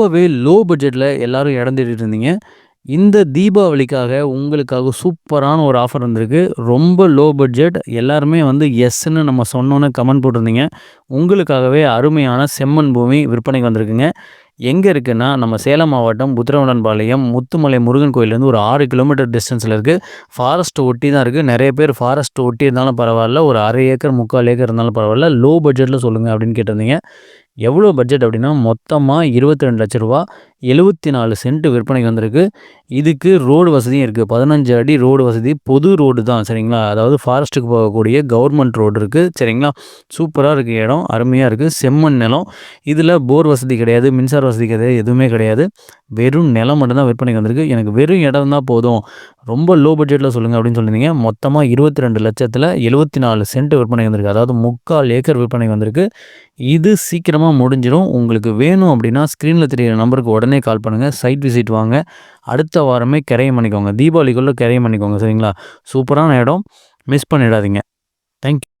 ரொம்பவே லோ பட்ஜெட்டில் எல்லோரும் இடம் இருந்தீங்க. இந்த தீபாவளிக்காக உங்களுக்காக சூப்பரான ஒரு ஆஃபர் வந்திருக்கு. ரொம்ப லோ பட்ஜெட் எல்லாருமே வந்து எஸ்ன்னு நம்ம சொன்னோன்னு கமெண்ட் போட்டிருந்தீங்க. உங்களுக்காகவே அருமையான செம்மண் பூமி விற்பனைக்கு வந்திருக்குங்க. எங்கே இருக்குன்னா, நம்ம சேலம் மாவட்டம் புத்திரவுடன்பாளையம் முத்துமலை முருகன் கோயில்லேருந்து ஒரு ஆறு கிலோமீட்டர் டிஸ்டன்ஸில் இருக்குது ஃபாரஸ்ட் ஒட்டி தான் இருக்குது நிறைய பேர் ஃபாரஸ்ட் ஒட்டி இருந்தாலும் பரவாயில்ல ஒரு அரை ஏக்கர், 3/4 ஏக்கர் இருந்தாலும் பரவாயில்ல லோ பட்ஜெட்டில் சொல்லுங்கள் அப்படின்னு கேட்டிருந்தீங்க. எவ்வளோ பட்ஜெட் அப்படின்னா, மொத்தமாக இருபத்தி ரெண்டு லட்ச ரூபா எழுபத்தி நாலு சென்ட் விற்பனைக்கு வந்திருக்கு. இதுக்கு ரோடு வசதியும் இருக்குது பதினஞ்சு அடி ரோடு வசதி. பொது ரோடு தான் சரிங்களா? அதாவது ஃபாரஸ்ட்டுக்கு போகக்கூடிய கவர்மெண்ட் ரோடு இருக்குது சரிங்களா? சூப்பராக இருக்குது இடம். அருமையாக இருக்குது செம்மண் நிலம். இதில் போர் வசதி கிடையாது. மின்சார வசதி கிடையாது. எதுவுமே கிடையாது. வெறும் நிலம் மட்டும்தான் விற்பனைக்கு வந்திருக்கு. எனக்கு வெறும் இடம் தான் போதும். ரொம்ப லோ பட்ஜெட்டில் சொல்லுங்கள் அப்படின்னு சொல்லியிருந்தீங்க. மொத்தமாக இருபத்தி ரெண்டு லட்சத்தில் எழுபத்தி நாலு சென்ட் விற்பனை வந்திருக்கு. அதாவது 3/4 ஏக்கர் விற்பனை வந்திருக்கு. இது சீக்கிரமாக முடிஞ்சிடும் உங்களுக்கு வேணும் அப்படின்னா, ஸ்க்ரீனில் தெரியிற நம்பருக்கு உடனே கால் பண்ணுங்கள் சைட் விசிட் வாங்க. அடுத்த வாரமே கிரயம் பண்ணிக்கோங்க. தீபாவளிக்குள்ளே கிரயம் பண்ணிக்கோங்க. சரிங்களா? சூப்பரான இடம். மிஸ் பண்ணிடாதீங்க. Thank you.